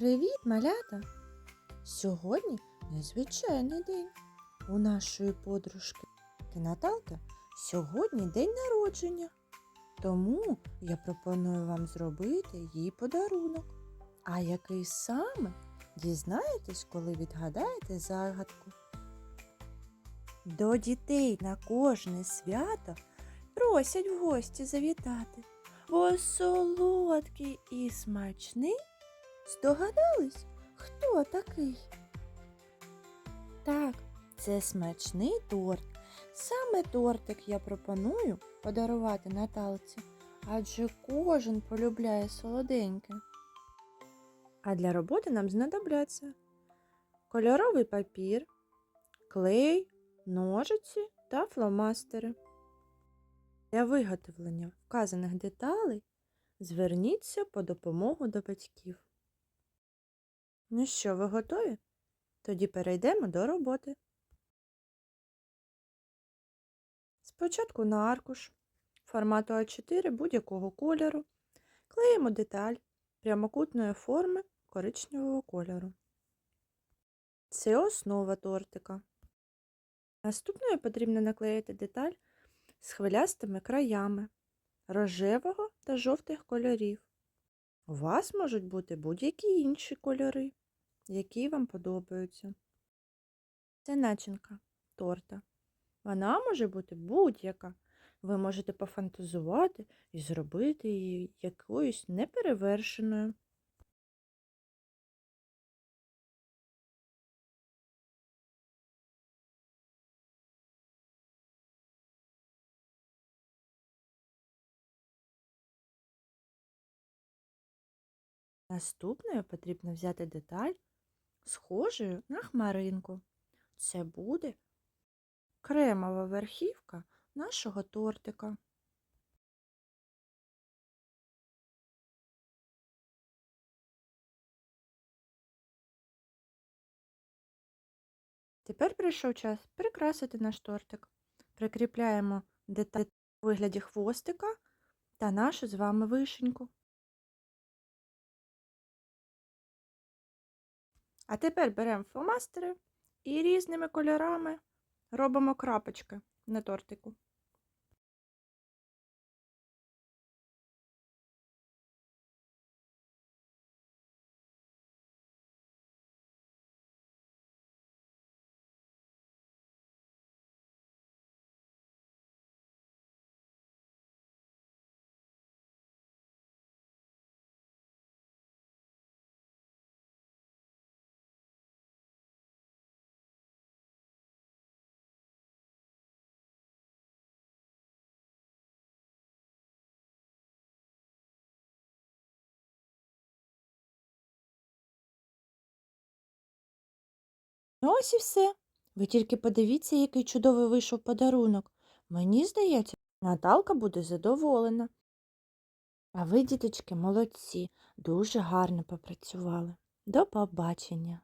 Привіт, малята! Сьогодні незвичайний день. У нашої подружки Наталки сьогодні день народження. Тому я пропоную вам зробити їй подарунок. А який саме дізнаєтесь, коли відгадаєте загадку. До дітей на кожне свято просять в гості завітати, бо солодкий і смачний. Здогадались, хто такий? Так, це смачний торт. Саме тортик я пропоную подарувати Наталці, адже кожен полюбляє солоденьке. А для роботи нам знадобляться кольоровий папір, клей, ножиці та фломастери. Для виготовлення вказаних деталей зверніться по допомогу до батьків. Ну що, ви готові? Тоді перейдемо до роботи. Спочатку на аркуш формату А4 будь-якого кольору клеїмо деталь прямокутної форми коричневого кольору. Це основа тортика. Наступною потрібно наклеїти деталь з хвилястими краями рожевого та жовтих кольорів. У вас можуть бути будь-які інші кольори, які вам подобаються. Це начинка торта. Вона може бути будь-яка. Ви можете пофантазувати і зробити її якоюсь неперевершеною. Наступною потрібно взяти деталь, схожою на хмаринку. Це буде кремова верхівка нашого тортика. Тепер прийшов час прикрасити наш тортик. Прикріпляємо деталь у вигляді хвостика та нашу з вами вишеньку. А тепер беремо фломастери і різними кольорами робимо крапочки на тортику. Ось і все. Ви тільки подивіться, який чудовий вийшов подарунок. Мені здається, Наталка буде задоволена. А ви, діточки, молодці, дуже гарно попрацювали. До побачення!